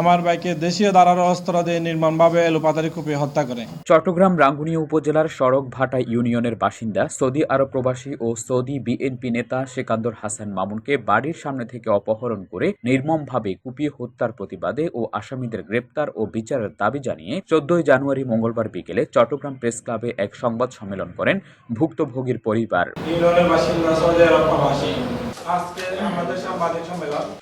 আমার ভাইকে দেশীয় ধারার অস্ত্র দিয়ে নির্মমভাবে এলোপাতারি কুপিয়ে হত্যা করে। চট্টগ্রাম রাঙ্গুনিয়া উপজেলার সড়ক ভাটা ইউনিয়নের বাসিন্দা সৌদি আরব প্রবাসী ও সৌদি বিএনপি নেতা সেকান্দর হাসান মামুনকে বাড়ির সামনে থেকে অপহরণ করে নির্মমভাবে কুপিয়ে হত্যার প্রতিবাদে ও আসামিদের গ্রেপ্তার ও বিচারের দাবি জানিয়ে চোদ্দই জানুয়ারি মঙ্গলবার বিকেলে চট্টগ্রাম প্রেস ক্লাবে এক সংবাদ সম্মেলন করেন ভুক্তভোগীর পরিবার।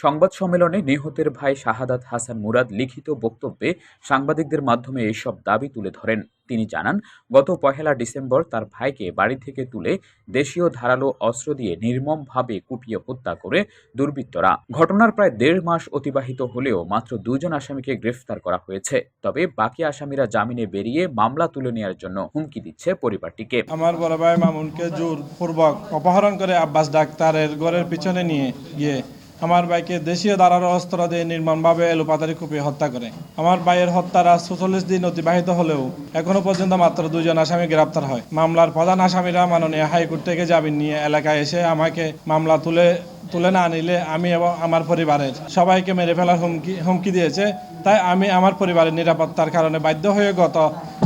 সংবাদ সম্মেলনে নিহতের ভাই শাহাদাত হাসান মুরাদ লিখিত বক্তব্যে সাংবাদিকদের মাধ্যমে এসব দাবি তুলে ধরেন। তিনি জানান, গত পহেলা ডিসেম্বর তার ভাইকে বাড়ি থেকে তুলে দেশীয় ধারালো অস্ত্র দিয়ে নির্মমভাবে কুপিয়ে হত্যা করে দুর্বৃত্তরা। ঘটনার প্রায় দেড় মাস অতিবাহিত হলেও মাত্র দুজন আসামিকে গ্রেফতার করা হয়েছে। তবে বাকি আসামিরা জামিনে বেরিয়ে মামলা তুলে নেওয়ার জন্য হুমকি দিচ্ছে পরিবারটিকে। আমার বড় ভাই মামুনকে জোর পূর্বক অপহরণ করে আব্বাস ডাক্তারের ঘরের পিছনে নিয়ে গিয়ে আমার ভাইকে দেশীয় দ্বারার অস্ত্র দিয়ে নির্মাণভাবে এলোপাতারি কুপিয়ে হত্যা করে। আমার ভাইয়ের হত্যার আজ ছচল্লিশ দিন অতিবাহিত হলেও এখনও পর্যন্ত মাত্র দুজন আসামি গ্রেপ্তার হয়। মামলার প্রধান আসামিরা মাননীয় হাইকোর্ট থেকে জামিন নিয়ে এলাকায় এসে আমাকে মামলা তুলে তুলে না নিলে আমি এবং আমার পরিবারের সবাইকে মেরে ফেলার হুমকি হুমকি দিয়েছে। তাই আমি আমার পরিবারের নিরাপত্তার কারণে বাধ্য হয়ে গত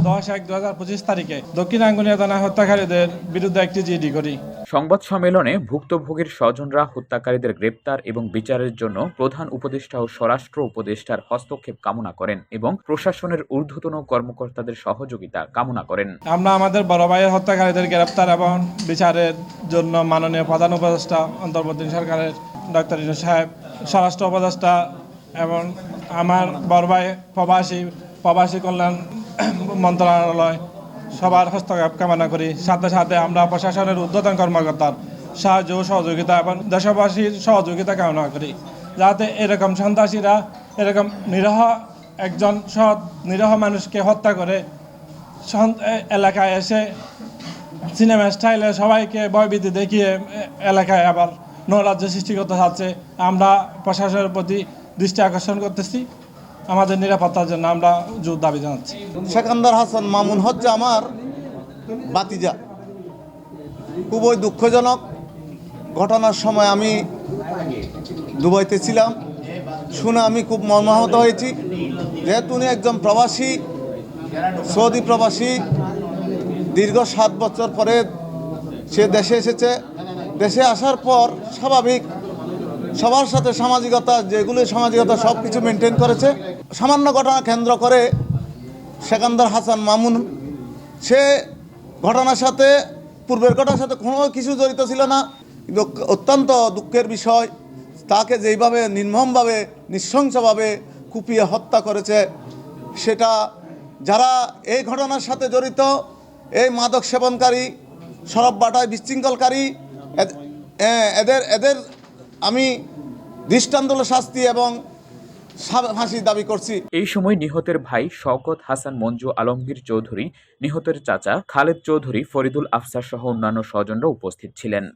দশ এক দু হাজার পঁচিশ তারিখে দক্ষিণ আঙ্গুনিয়া থানা হত্যাকারীদের বিরুদ্ধে একটি জিডি করি। সংবাদ সম্মেলনে ভুক্তভোগীর স্বজনরা হত্যাকারীদের গ্রেপ্তার এবং বিচারের জন্য প্রধান উপদেষ্টা ও স্বরাষ্ট্র উপদেষ্টার হস্তক্ষেপ কামনা করেন এবং প্রশাসনের ঊর্ধ্বতন কর্মকর্তাদের সহযোগিতা কামনা করেন। আমরা আমাদের বড় ভাইয়ের হত্যাকারীদের গ্রেপ্তার এবং বিচারের জন্য মাননীয় প্রধান উপদেষ্টা অন্তর্বর্তী সরকারের ডক্টর সাহেব, স্বরাষ্ট্র উপদেষ্টা এবং আমার বড় ভাই প্রবাসী প্রবাসী কল্যাণ মন্ত্রণালয় সবার হস্তক্ষেপ কামনা করি। সাথে সাথে আমরা প্রশাসনের ঊর্ধ্বতন কর্মকর্তার সাহায্য সহযোগিতা এবং দেশবাসীর সহযোগিতা কামনা করি। যাতে এরকম সন্ত্রাসীরা, এরকম নিরহ একজন সৎ, নিরহ মানুষকে হত্যা করে এলাকায় এসে সিনেমা স্টাইলে সবাইকে ভয়ভীতি দেখিয়ে এলাকায় আবার নৈরাজ্য সৃষ্টি করতে চাচ্ছে আমরা প্রশাসনের প্রতি দৃষ্টি আকর্ষণ করতেছি। আমাদের নিরাপত্তার জন্য আমরা জোর দাবি জানাচ্ছি। সেকান্দার হাসান মামুন হচ্ছে আমার বাতিজা। খুবই দুঃখজনক ঘটনার সময় আমি দুবাইতে ছিলাম। শুনে আমি খুব মর্মাহত হয়েছি। যেহেতু উনি একজন প্রবাসী, সৌদি প্রবাসী, দীর্ঘ সাত বছর পরে সে দেশে এসেছে। দেশে আসার পর স্বাভাবিক সবার সাথে সামাজিকতা যেগুলো সামাজিকতা সব কিছু মেনটেন করেছে। সামান্য ঘটনা কেন্দ্র করে সেকান্দার হাসান মামুন, সে ঘটনার সাথে, পূর্বের ঘটনার সাথে কোনো কিছু জড়িত ছিল না। কিন্তু অত্যন্ত দুঃখের বিষয়, তাকে যেইভাবে নির্মমভাবে, নৃশংসভাবে কুপিয়ে হত্যা করেছে, সেটা যারা এই ঘটনার সাথে জড়িত, এই মাদক সেবনকারী, সরব বাটায় বিশৃঙ্খলকারী এদের এদের আমি দৃষ্টান্তল শাস্তি এবং সা- ফাঁসির দাবি করছি। এই সময় নিহতের ভাই শওকত হাসান মঞ্জু আলমগীর চৌধুরী, নিহতের চাচা খালেদ চৌধুরী, ফরিদুল আফসার সহ অন্যান্য স্বজনরা উপস্থিত ছিলেন।